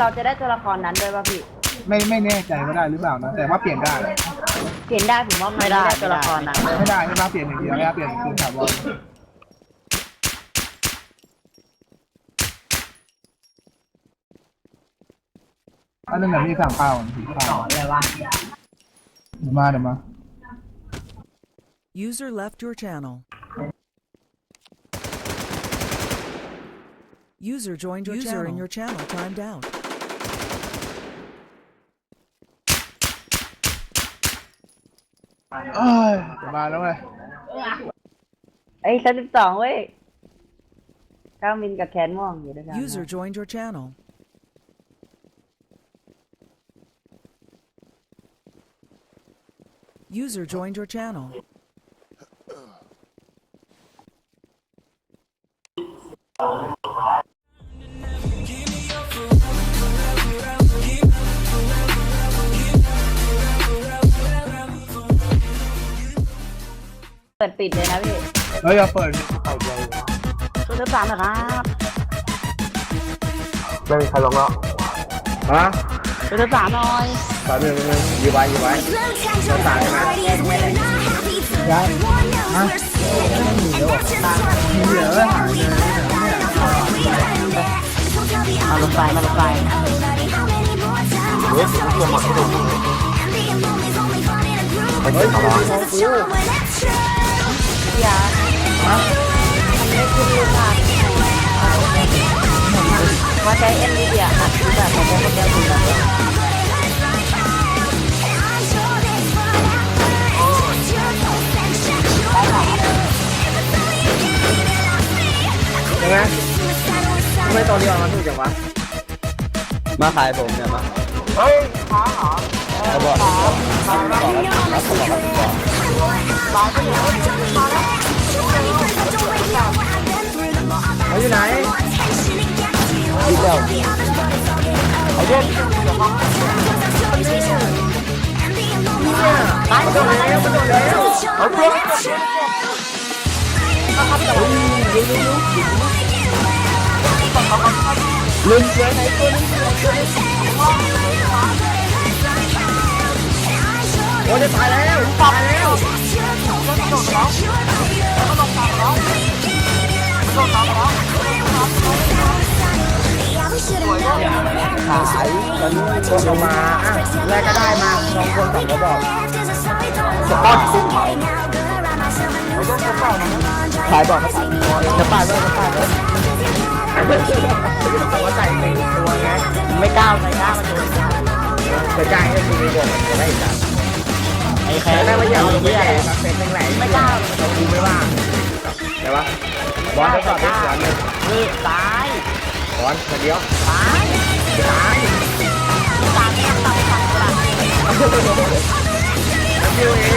เราจะได้ตัวละครนั้นด้วยป่ะพี่ ไม่ไม่แน่ใจว่าได้หรือเปล่านะแต่ว่าเปลี่ยนได้ เปลี่ยนได้ผมว่ามันไม่ได้ตัวละครนั้นเลยไม่ได้ใช่ไหมเปลี่ยนอย่างเดียวไม่ได้เปลี่ยนคือถาวรอันนั้นแบบมีสั่งเปล่าผีเปล่าสอนเลยวะเดี๋ยวมาเดี๋ยวมา User left your channel. User joined your User in your channel timed out. เอ้ยเดี๋ยวมาแล้วไงไอ้สามสิบสองเว้ยก้าวมินกับแคนม่วงอยู่ด้วยกัน User joined your channel. User joined your channel. เปิดปิดเลยนะพี่เฮ้ยอย่าเปิดเอาใจตัวที่สามนะครับไม่มีใครลงแล้วฮะตัวที่สามหน่อยสามหนึ่งหนึ่งยืมไว้ยืมไว้ต่างกันนะยังฮะมีเหลือแล้วหายเลยมาลงไปมาลงไปเฮ้ยเพื่อนหมดที่ดูเฮ้ย ของกูพี่ยามันไม่ขึ้นรูปภาพว่าใช้เอ็นวีเดียอัดคือแบบผมเป็นคนเดียวคือแบบยังไงทำไมตอนนี้ออกมาถูกจังวะมาขายผมเนี่ยมา เฮ้ยขาหาเขาบอกบอกแล้วเขาบอกแล้วบอกเขาอยู่ไหนที่เดียวเขาโดนตายโดนแล้วมันโดนแล้วเอาเพื่อนลืมเสือไหนตัวนี้โอ้ยตายแล้วตายแล้วขายตอนนี้มีคนเอามาอะแรกก็ได้มาสองคนสองกระบอกสปอร์ตคุ้มขายขายบอกมาตัดจะป้ายด้วยจะป้าย ด้วยแต่ว่าใส่ในตัวไงไม่กล้าวไม่กล้ามาดูจะจ่ายให้คุณมีบอกจะได้จับไอ้แค่ได้ว่าอย่าเอาไม่ใหญ่แบบเป็นแหลงไม่กล้าเราดูไม่ว่าแต่ว่าบอลจะสอบได้สวนเลยนี่ตายบอลเดียวตายตายตายไม่ต้องตายตายตายคิวเอง